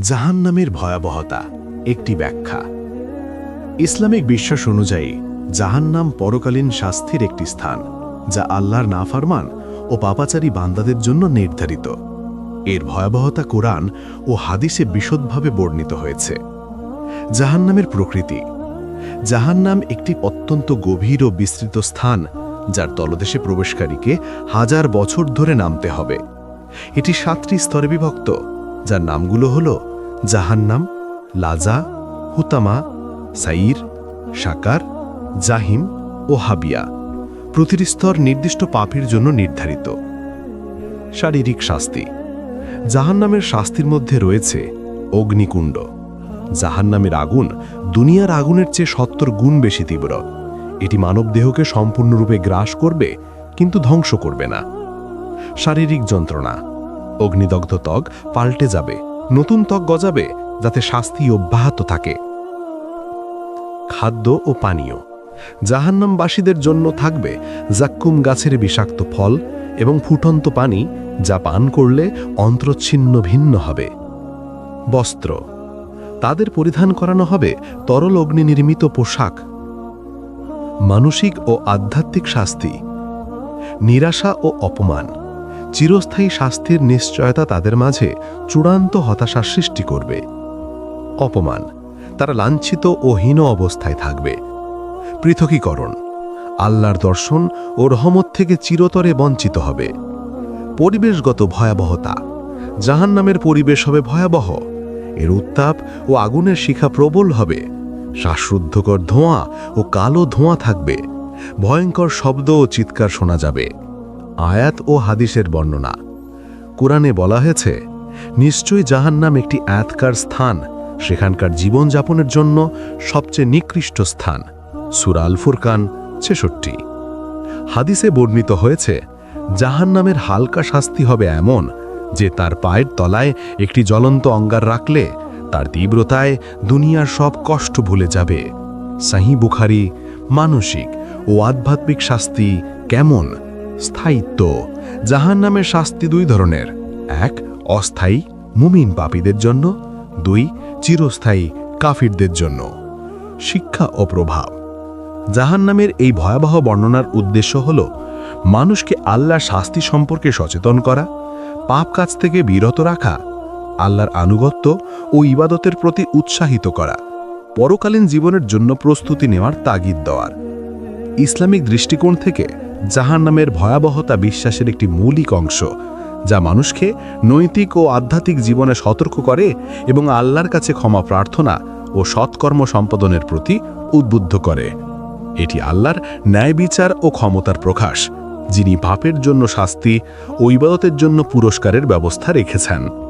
জাহান্নামের ভয়াবহতা একটি ব্যাখ্যা। ইসলামিক বিশ্বাস অনুযায়ী, জাহান্নাম পরকালীন শাস্তির একটি স্থান, যা আল্লাহর নাফারমান ও পাপাচারী বান্দাদের জন্য নির্ধারিত। এর ভয়াবহতা কোরআন ও হাদিসে বিশদভাবে বর্ণিত হয়েছে। জাহান্নামের প্রকৃতি। জাহান্নাম একটি অত্যন্ত গভীর ও বিস্তৃত স্থান, যার তলদেশে প্রবেশকারীকে হাজার বছর ধরে নামতে হবে। এটি সাতটি স্তরে বিভক্ত। যার নামগুলো হল জাহান্নাম, লাজা, হুতামা, সাইর সাকার জাহিম ও হাবিয়া। প্রতিটি স্তর নির্দিষ্ট পাপের জন্য নির্ধারিত। শারীরিক শাস্তি। জাহান্নামের শাস্তির মধ্যে রয়েছে অগ্নিকুণ্ড। জাহান্নামের আগুন দুনিয়ার আগুনের চেয়ে সত্তর গুণ বেশি তীব্র। এটি মানবদেহকে সম্পূর্ণরূপে গ্রাস করবে, কিন্তু ধ্বংস করবে না। শারীরিক যন্ত্রণা। অগ্নিদগ্ধ ত্বক পাল্টে যাবে, নতুন ত্বক গজাবে, যাতে শাস্তি অব্যাহত থাকে। খাদ্য ও পানীয়। জাহান্নামবাসীদের জন্য থাকবে জাক্কুম গাছের বিষাক্ত ফল এবং ফুটন্ত পানি, যা পান করলে অন্ত্রচ্ছিন্ন ভিন্ন হবে। বস্ত্র। তাদের পরিধান করানো হবে তরল অগ্নি নির্মিত পোশাক। মানসিক ও আধ্যাত্মিক শাস্তি। নিরাশা ও অপমান। চিরস্থায়ী শাস্তির নিশ্চয়তা তাদের মাঝে চূড়ান্ত হতাশার সৃষ্টি করবে। অপমান, তারা লাঞ্ছিত ও হীন অবস্থায় থাকবে। পৃথকীকরণ, আল্লাহর দর্শন ও রহমত থেকে চিরতরে বঞ্চিত হবে। পরিবেশগত ভয়াবহতা, জাহান্নামের পরিবেশ হবে ভয়াবহ। এর উত্তাপ ও আগুনের শিখা প্রবল হবে। শ্বাসরুদ্ধকর ধোঁয়া ও কালো ধোঁয়া থাকবে। ভয়ঙ্কর শব্দ ও চিৎকার শোনা যাবে। আয়াত ও হাদিসের বর্ণনা। কোরআনে বলা হয়েছে, নিশ্চয়ই জাহান্নাম একটি আয়াতকার স্থান, সেখানকার জীবনযাপনের জন্য সবচেয়ে নিকৃষ্ট স্থান সুরাল ফুরকান ছেষট্টি। হাদিসে বর্ণিত হয়েছে, জাহান্নামের হালকা শাস্তি হবে এমন যে তার পায়ের তলায় একটি জ্বলন্ত অঙ্গার রাখলে তার তীব্রতায় দুনিয়ার সব কষ্ট ভুলে যাবে। সাহি বুখারি মানসিক ও আধ্যাত্মিক শাস্তি কেমন স্থায়িত্ব। জাহান্নামের শাস্তি দুই ধরনের। এক, অস্থায়ী মুমিন পাপীদের জন্য। দুই, চিরস্থায়ী কাফিরদের জন্য। শিক্ষা ও প্রভাব। জাহান্নামের এই ভয়াবহ বর্ণনার উদ্দেশ্য হল মানুষকে আল্লাহর শাস্তি সম্পর্কে সচেতন করা, পাপ কাজ থেকে বিরত রাখা, আল্লাহর আনুগত্য ও ইবাদতের প্রতি উৎসাহিত করা, পরকালীন জীবনের জন্য প্রস্তুতি নেওয়ার তাগিদ দেওয়ার। ইসলামিক দৃষ্টিকোণ থেকে জাহান্নামের ভয়াবহতা বিশ্বাসের একটি মৌলিক অংশ, যা মানুষকে নৈতিক ও আধ্যাত্মিক জীবনে সতর্ক করে এবং আল্লাহর কাছে ক্ষমা প্রার্থনা ও সৎকর্ম সম্পাদনের প্রতি উদ্বুদ্ধ করে। এটি আল্লাহর ন্যায় বিচার ও ক্ষমতার প্রকাশ, যিনি পাপের জন্য শাস্তি ও ইবাদতের জন্য পুরস্কারের ব্যবস্থা রেখেছেন।